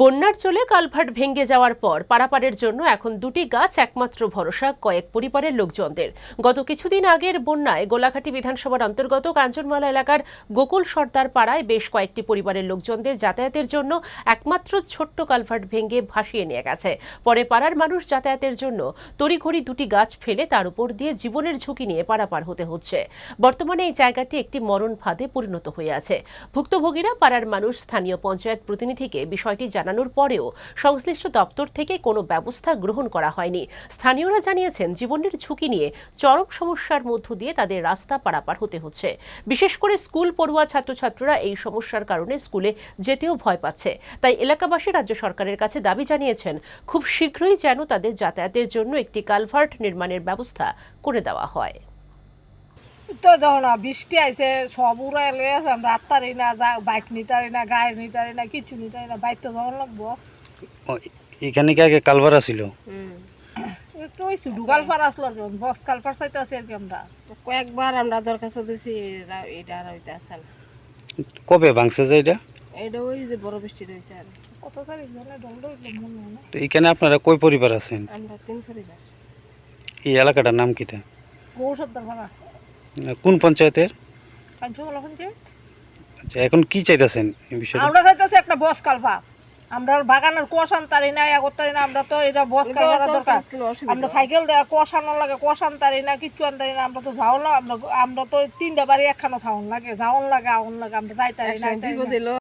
বন্যার চলে কালভার্ট ভেঙে যাওয়ার পর পারাপারের জন্য এখন দুটি গাছ একমাত্র ভরসা কয়েক পরিবারের লোকজনদের। গত কিছুদিন আগের বন্যায় গোলাঘাটি বিধানসভার অন্তর্গত কাঞ্চনমালা এলাকার গোকুল সর্দার পাড়ায় বেশ কয়েকটি পরিবারের লোকজনদের যাতায়াতের জন্য একমাত্র ছোট্ট কালভার্ট ভেঙে ভাসিয়ে নিয়ে গেছে। পরে পাড়ার মানুষ যাতায়াতের জন্য তড়িঘড়ি দুটি গাছ ফেলে তার উপর দিয়ে জীবনের ঝুঁকি নিয়ে পারাপার হতে হচ্ছে। বর্তমানে এই জায়গাটি একটি মরণ ফাঁদে পরিণত হয়ে আছে। ভুক্তভোগীরা পাড়ার মানুষ স্থানীয় পঞ্চায়েত প্রতিনিধিকে বিষয়টি জানানোর পরেও সংশ্লিষ্ট দপ্তর থেকে কোনো ব্যবস্থা গ্রহণ করা হয়নি। স্থানীয়রা জানিয়েছেন, জীবনের ঝুঁকি নিয়ে চরম সমস্যার মধ্য দিয়ে তাদের রাস্তা পারাপার হতে হচ্ছে। বিশেষ করে স্কুল পড়ুয়া ছাত্রছাত্রীরা এই সমস্যার কারণে স্কুলে যেতেও ভয় পাচ্ছে। তাই এলাকাবাসী রাজ্য সরকারের কাছে দাবি জানিয়েছেন, খুব শীঘ্রই যেন তাদের যাতায়াতের জন্য একটি কালভার্ট নির্মাণের ব্যবস্থা করে দেওয়া হয়। তো দেখো না বৃষ্টি আইছে সব উড়াই লয়ে আছে আমরা আত্মারি না যা- বাইক নিতারি না গাড়ি নিতারি না কিছু নিতারি না বাইক তো যাওয়ার লাগবো। এখানে কি আগে কালভার ছিল একটু ওই ঢুকাল পার আসলো বস কাল পার চাইতে আছি আর কি আমরা। কয়েকবার আমরা দরখাস্ত দিছি এটা আর হইতে আসে কবে ভাঙছে যে এটা? এটা ওই যে বড় বৃষ্টি রয়েছে আর কত তারিখ জানে মনে হয় তো এখানে আপনারা কই পরিবার আছেন? আমরা তিন পরিবার। এই এলাকাটার নাম কিটা? গৌ সত্তর ভাড়া কোন পঞ্চায়েতের? এখন আচ্ছা, এখন কি চাইতেছেন এই আমরা চাইতেছি একটা বস কালভা আমরা বাগানের কোষান তারি না তারি না আমরা তো এটা বস দরকার। আমরা সাইকেল দেওয়া কোষানো লাগে কোষান তারি না কিচ্ছু আনতারি না আমরা তো যাও না আমরা আমরা তো তিনটা বাড়ি একখানো থাউন লাগে যাওন লাগে আউন লাগে আমরা যাইতারি না